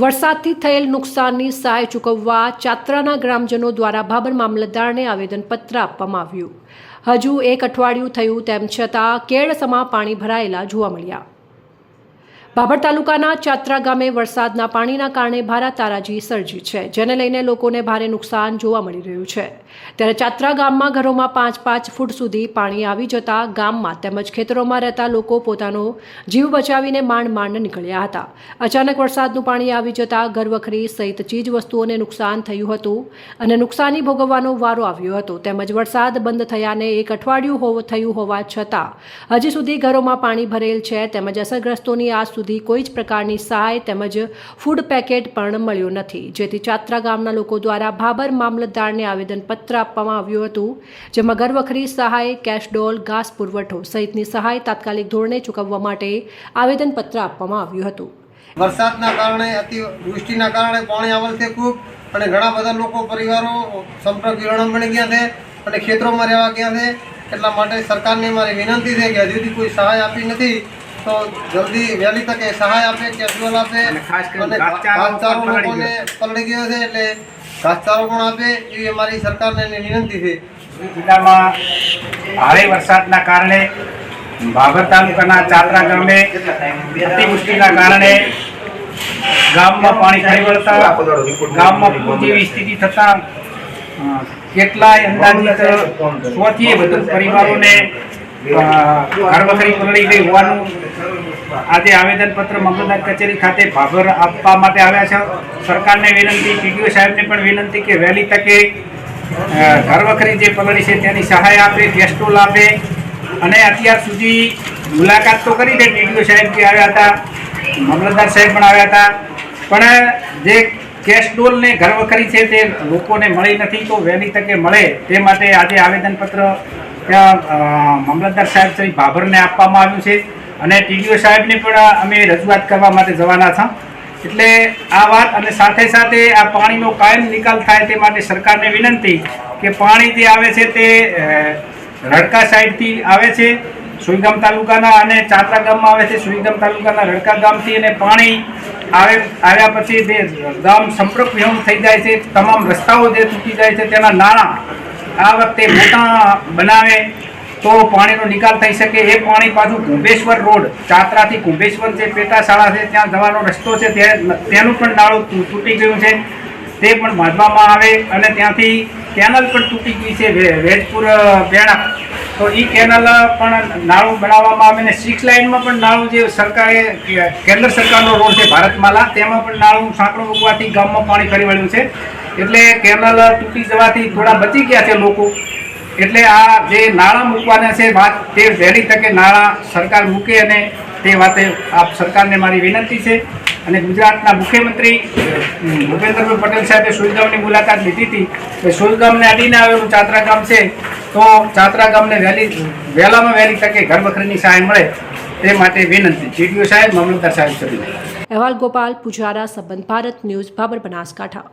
વરસાદથી થયેલ નુકસાનની સહાય ચૂકવવા ચાત્રાના ગ્રામજનો દ્વારા ભાબર મામલતદારને આવેદનપત્ર આપવામાં આવ્યું. હજુ એક અઠવાડિયું થયું તેમ છતાં કેળસમાં પાણી ભરાયેલા જોવા મળ્યા. ભાભર તાલુકાના ચાત્રા ગામે વરસાદના પાણીના કારણે ભારા તારાજી સર્જી છે, જેને લઈને લોકોને ભારે નુકસાન જોવા મળી રહ્યું છે. ત્યારે ચાત્રા ગામમાં ઘરોમાં પાંચ પાંચ ફૂટ સુધી પાણી આવી જતા ગામમાં તેમજ ખેતરોમાં રહેતા લોકો પોતાનો જીવ બચાવીને માંડ માંડ નીકળ્યા હતા. અચાનક વરસાદનું પાણી આવી જતા ઘરવખરી સહિત ચીજ વસ્તુઓને નુકસાન થયું હતું અને નુકસાની ભોગવવાનો વારો આવ્યો હતો. તેમજ વરસાદ બંધ થયાને એક અઠવાડિયું હોવ થયું હોવા છતાં, હજી સુધી ઘરોમાં પાણી ભરેલ છે તેમજ અસરગ્રસ્તોની આજ સુધી કોઈ જ પ્રકારની સહાય તેમજ ફૂડ પેકેટ પણ મળ્યું નથી. જેથી ચાત્રા ગામના લોકો દ્વારા ભાબર મામલતદારને આવેદનપત્ર આપવામાં આવ્યું હતું, જેમાં ઘરવખરી સહાય કેશડોલ ઘાસ પુરવઠો સહિતની સહાય તાત્કાલિક ધોરણે ચૂકવવા માટે આવેદનપત્ર આપવામાં આવ્યું હતું. વરસાદના કારણે અતિવૃષ્ટિના કારણે પાણી આવેલ છે ખૂબ અને ઘણા બધા લોકો, પરિવારો, સંપર્ક વિરણમ બની ગયા છે અને ખેતરોમાં રહેવા ગયા છે. એટલા માટે સરકારને મારી વિનંતી છે કે હજુ કોઈ સહાય આપી નથી. તો જલ્દી વહેલી તકે સહાય આપે કેજ્યુઅલ આપે. અને ખાસ કરીને ઘાસચારો લોકોને પલળી ગયો છે એટલે ઘાસચારો પણ આપે. એવી અમારી સરકારને વિનંતી છે. જિલ્લામાં ભારે વરસાદના કારણે ભાભર તાલુકાના ચાત્રા ગામે અતિવૃષ્ટિના કારણે ગામમાં પાણી ફરી વળતા ગામમાં પૂર જેવી સ્થિતિ થતા કેટલાય અંદાજિત સોથી વધુ પરિવારોને ઘરવખરી પલળી ગઈ હોવાનું આજે આવેદનપત્ર મામલતદાર કચેરી ખાતે ભાભર આપવા માટે આવ્યા છે. સરકારને વિનંતી, પીડીઓ સાહેબને પણ વિનંતી કે વહેલી તકે ઘર ઘરવખરી જે પલળી છે તેની સહાય આપે ગેસ્ટોલ આપે. અને અત્યાર સુધી મુલાકાત તો કરી છે પીડીઓ સાહેબ જે આવ્યા હતા, મામલતદાર સાહેબ પણ આવ્યા હતા. પણ જે કેશ ઘર વખરી છે તે લોકોને મળી નથી તો વહેલી તકે મળે તે માટે આજે આવેદનપત્ર મામલતદાર સાહેબ શ્રી ભાભરને આપવામાં આવ્યું છે અને ટીડીઓ સાહેબને પણ અમે રજૂઆત કરવા માટે જવાના છ. એટલે આ વાત અને સાથે સાથે આ પાણીનો કાયમ નિકાલ થાય તે માટે સરકારને વિનંતી કે પાણી જે આવે છે તે રડકા સાઈડથી આવે છે. સુઈગામ તાલુકાના અને ચાત્રા ગામમાં આવે છે. સુઈગામ તાલુકાના રડકા ગામથી અને પાણી આવે, આવ્યા પછી તે ગામ સંપર્ક વિહોણ થઈ જાય છે, તમામ રસ્તાઓ જે તૂટી જાય છે, તેના નાણાં આ વખતે મોટા બનાવે તો પાણીનો નિકાલ થઈ શકે. એ પાણી પાછું કુંભેશ્વર રોડ, ચાત્રાથી કુંભેશ્વર જે પેટા શાળા છે, ત્યાં જવાનો રસ્તો છે, તે તેનું પણ નાળું તૂટી ગયું છે. તે પણ બાંધવામાં આવે અને ત્યાંથી કેનલ પણ તૂટી ગઈ છે વેજપુર બેણા તો એ કેનલ પણ નાળું બનાવવામાં આવે અને સિક્સ લાઇનમાં પણ નાળું જે સરકારે, કેન્દ્ર સરકારનો રોડ છે, ભારતમાલા, તેમાં પણ નાળું સાંકળું મૂકવાથી ગામમાં પાણી ફરી વળ્યું છે. એટલે કેનલ તૂટી જવાથી થોડા બચી ગયા છે લોકો. એટલે આ જે નાણાં મૂકવાના છે, વાત તે વહેલી તકે નાણાં સરકાર મૂકે અને તે વાતે આપ સરકારને મારી વિનંતી છે. અને ગુજરાતના મુખ્યમંત્રી ભૂપેન્દ્રભાઈ પટેલ સાહેબે સુઈગામની મુલાકાત લીધી હતી. સુઈગામને અડીને આવેલું ચાત્રા ગામ છે, તો ચાત્રા ગામને વહેલી, વહેલામાં વહેલી તકે ઘર વખરીની સહાય મળે તે માટે વિનંતી. જીટીઓ સાહેબ, મામલતદાર સાહેબ સુધી. અહેવાલ ગોપાલ, પૂજારા, સંબંધ ભારત ન્યૂઝ ભાબર બનાસકાંઠા.